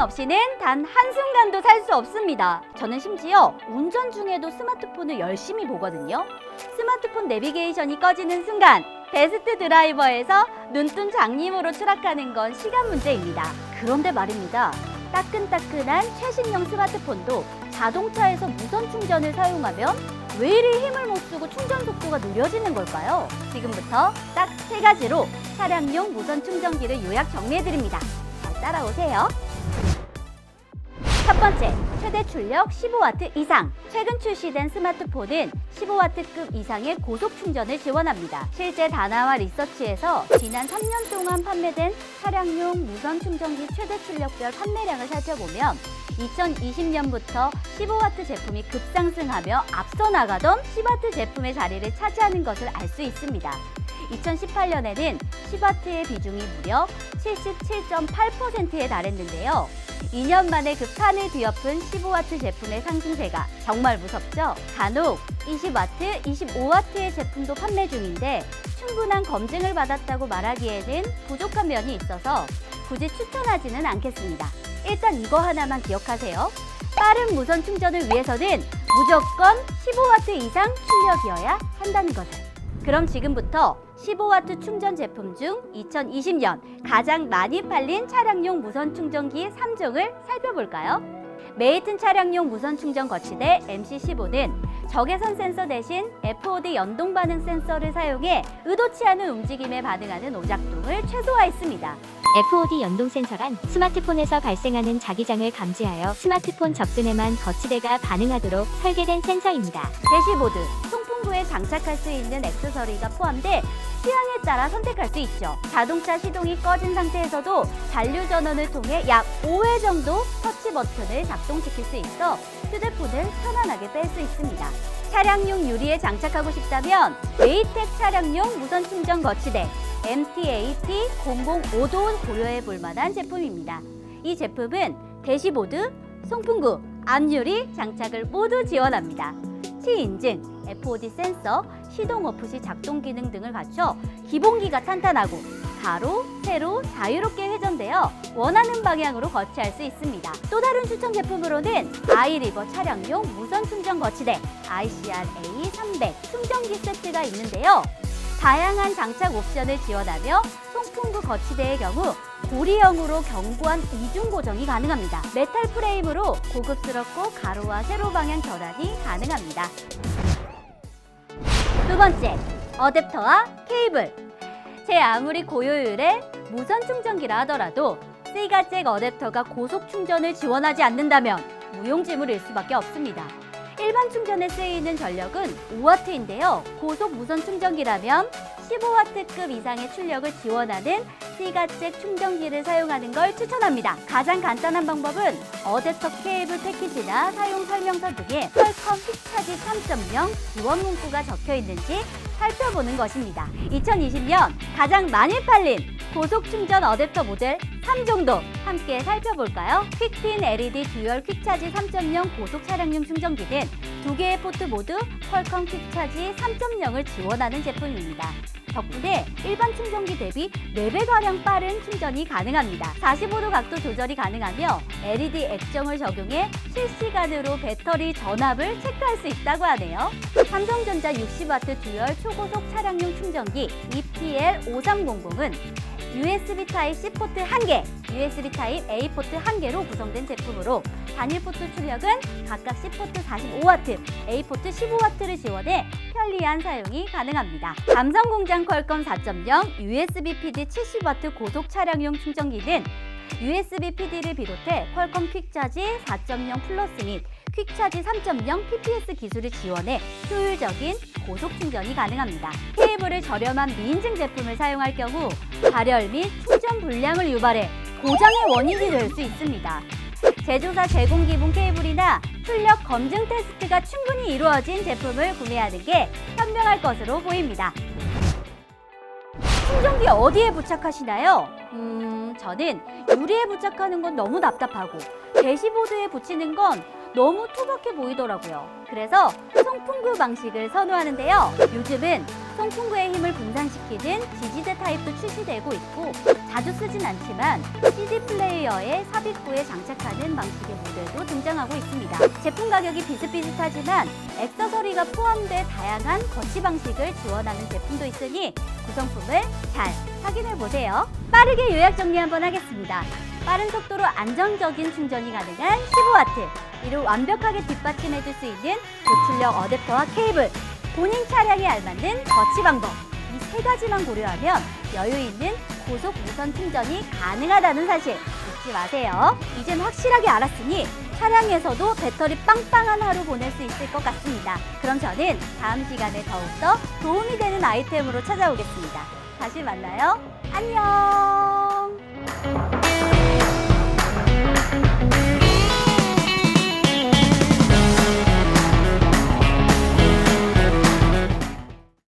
없이는 단 한순간도 살 수 없습니다. 저는 심지어 운전 중에도 스마트폰을 열심히 보거든요. 스마트폰 내비게이션이 꺼지는 순간 베스트 드라이버에서 눈뜬 장님으로 추락하는 건 시간 문제입니다. 그런데 말입니다. 따끈따끈한 최신형 스마트폰도 자동차에서 무선 충전을 사용하면 왜 이리 힘을 못 쓰고 충전 속도가 느려지는 걸까요? 지금부터 딱 세 가지로 차량용 무선 충전기를 요약 정리해 드립니다. 잘 따라오세요. 첫 번째, 최대 출력 15W 이상. 최근 출시된 스마트폰은 15W급 이상의 고속 충전을 지원합니다. 실제 다나와 리서치에서 지난 3년 동안 판매된 차량용 무선 충전기 최대 출력별 판매량을 살펴보면 2020년부터 15W 제품이 급상승하며 앞서 나가던 10W 제품의 자리를 차지하는 것을 알 수 있습니다. 2018년에는 10W의 비중이 무려 77.8%에 달했는데요. 2년 만에 그 판을 뒤엎은 15W 제품의 상승세가 정말 무섭죠? 간혹 20W, 25W의 제품도 판매 중인데 충분한 검증을 받았다고 말하기에는 부족한 면이 있어서 굳이 추천하지는 않겠습니다. 일단 이거 하나만 기억하세요. 빠른 무선 충전을 위해서는 무조건 15W 이상 출력이어야 한다는 것을. 그럼 지금부터 15W 충전 제품 중 2020년 가장 많이 팔린 차량용 무선 충전기 3종을 살펴볼까요? 메이튼 차량용 무선 충전 거치대 MC15는 적외선 센서 대신 FOD 연동 반응 센서를 사용해 의도치 않은 움직임에 반응하는 오작동을 최소화했습니다. FOD 연동 센서란 스마트폰에서 발생하는 자기장을 감지하여 스마트폰 접근에만 거치대가 반응하도록 설계된 센서입니다. 대시보드, 송풍구에 장착할 수 있는 액세서리가 포함돼 취향에 따라 선택할 수 있죠. 자동차 시동이 꺼진 상태에서도 잔류 전원을 통해 약 5회 정도 터치 버튼을 작동시킬 수 있어 휴대폰을 편안하게 뺄 수 있습니다. 차량용 유리에 장착하고 싶다면 웨이텍 차량용 무선 충전 거치대 MTAT 005도를 고려해 볼 만한 제품입니다. 이 제품은 대시보드, 송풍구, 앞유리 장착을 모두 지원합니다. 시인증, FOD 센서, 시동 오프 시 작동 기능 등을 갖춰 기본기가 탄탄하고 가로, 세로 자유롭게 회전되어 원하는 방향으로 거치할 수 있습니다. 또 다른 추천 제품으로는 아이리버 차량용 무선 충전 거치대 ICR A300 충전기 세트가 있는데요. 다양한 장착 옵션을 지원하며 송풍구 거치대의 경우 고리형으로 견고한 이중 고정이 가능합니다. 메탈 프레임으로 고급스럽고 가로와 세로 방향 전환이 가능합니다. 두 번째, 어댑터와 케이블. 제 아무리 고효율의 무선 충전기라 하더라도 시가잭 어댑터가 고속 충전을 지원하지 않는다면 무용지물일 수밖에 없습니다. 일반 충전에 쓰이는 전력은 5W인데요. 고속 무선 충전기라면 15W급 이상의 출력을 지원하는 시가잭 충전기를 사용하는 걸 추천합니다. 가장 간단한 방법은 어댑터 케이블 패키지나 사용 설명서 등에 퀄컴 픽차지 3.0 지원 문구가 적혀 있는지 살펴보는 것입니다. 2020년 가장 많이 팔린 고속 충전 어댑터 모델 3종도 함께 살펴볼까요? 퀵핀 LED 듀얼 퀵차지 3.0 고속 차량용 충전기는 두 개의 포트 모두 퀄컴 퀵차지 3.0을 지원하는 제품입니다. 덕분에 일반 충전기 대비 4배가량 빠른 충전이 가능합니다. 45도 각도 조절이 가능하며 LED 액정을 적용해 실시간으로 배터리 전압을 체크할 수 있다고 하네요. 삼성전자 60W 듀얼 초고속 차량용 충전기 EPL5300은 USB Type-C 포트 1개, USB Type-A 포트 1개로 구성된 제품으로 단일 포트 출력은 각각 C 포트 45W, A 포트 15W를 지원해 편리한 사용이 가능합니다. 삼성공장 퀄컴 4.0 USB PD 70W 고속 차량용 충전기는 USB PD를 비롯해 퀄컴 퀵차지 4.0 플러스 및 퀵차지 3.0 PPS 기술을 지원해 효율적인 고속 충전이 가능합니다. 케이블을 저렴한 미인증 제품을 사용할 경우 발열 및 충전 불량을 유발해 고장의 원인이 될 수 있습니다. 제조사 제공 기본 케이블이나 출력 검증 테스트가 충분히 이루어진 제품을 구매하는 게 현명할 것으로 보입니다. 충전기 어디에 부착하시나요? 음, 저는 유리에 부착하는 건 너무 답답하고 대시보드에 붙이는 건 너무 투박해 보이더라고요. 그래서 송풍구 방식을 선호하는데요. 요즘은 송풍구의 힘을 분산시키는 지지대 타입도 출시되고 있고 자주 쓰진 않지만 CD 플레이어에 삽입구에 장착하는 방식의 모델도 등장하고 있습니다. 제품 가격이 비슷비슷하지만 액세서리가 포함돼 다양한 거치 방식을 지원하는 제품도 있으니 구성품을 잘 확인해 보세요. 빠르게 요약 정리 한번 하겠습니다. 빠른 속도로 안정적인 충전이 가능한 15W, 이를 완벽하게 뒷받침해 줄 수 있는 고출력 어댑터와 케이블, 본인 차량에 알맞는 거치 방법, 이 세 가지만 고려하면 여유 있는 고속 무선 충전이 가능하다는 사실 잊지 마세요. 이젠 확실하게 알았으니 차량에서도 배터리 빵빵한 하루 보낼 수 있을 것 같습니다. 그럼 저는 다음 시간에 더욱더 도움이 되는 아이템으로 찾아오겠습니다. 다시 만나요. 안녕!